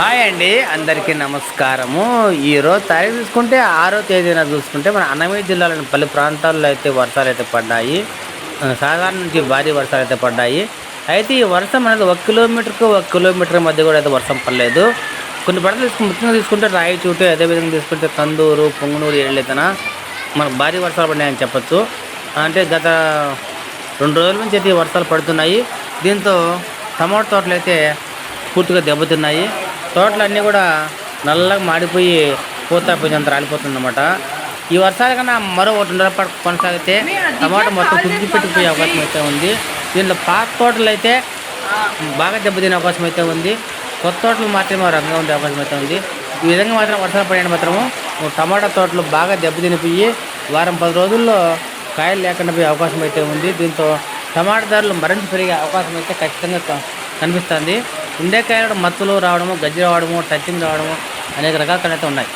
Hi అండి అందరికీ నమస్కారము. ఈరోజు తారీఖు చూసుకుంటే ఆరో తేదీన చూసుకుంటే మన అన్నమయ్య జిల్లాలోని పలు ప్రాంతాల్లో అయితే వర్షాలు అయితే పడ్డాయి. సాధారణ నుంచి భారీ వర్షాలు అయితే పడ్డాయి. అయితే ఈ వర్షం అనేది ఒక కిలోమీటర్కు ఒక కిలోమీటర్ మధ్య కూడా అయితే వర్షం పడలేదు. కొన్ని పడతలు తీసుకు ముఖ్యంగా తీసుకుంటే రాయచూటు అదేవిధంగా తీసుకుంటే కందూరు పొంగునూరు ఏళ్ళైతేన మనకు భారీ వర్షాలు పడినాయని చెప్పొచ్చు. అంటే గత రెండు రోజుల నుంచి అయితే ఈ వర్షాలు పడుతున్నాయి. దీంతో టమాటో తోటలు అయితే పూర్తిగా దెబ్బతిన్నాయి. తోటలన్నీ కూడా నల్లగా మాడిపోయి పూత పోయినంత రాలిపోతుందన్నమాట. ఈ వర్షాల కన్నా మరో ఒకటి నెలల పాటు కొనసాగితే టమాటా మొత్తం కుదిరి పెట్టిపోయే అవకాశం అయితే ఉంది. దీంట్లో పాత తోటలు అయితే బాగా దెబ్బతినే అవకాశం అయితే ఉంది. కొత్త తోటలు మాత్రమే రంగంగా ఉండే అవకాశం అయితే ఉంది. ఈ విధంగా మాత్రం వర్షాలు పడిన మాత్రము టమాటా తోటలు బాగా దెబ్బతినిపోయి వారం పది రోజుల్లో కాయలు లేకుండా పోయే అవకాశం అయితే ఉంది. దీంతో టమాటా ధరలు మరింత పెరిగే అవకాశం అయితే ఖచ్చితంగా కనిపిస్తుంది. ఉండే కాయలు మత్తులు రావడము గజ్జి రావడము టచింగ్ రావడము అనేక రకాలు అయితే ఉన్నాయి.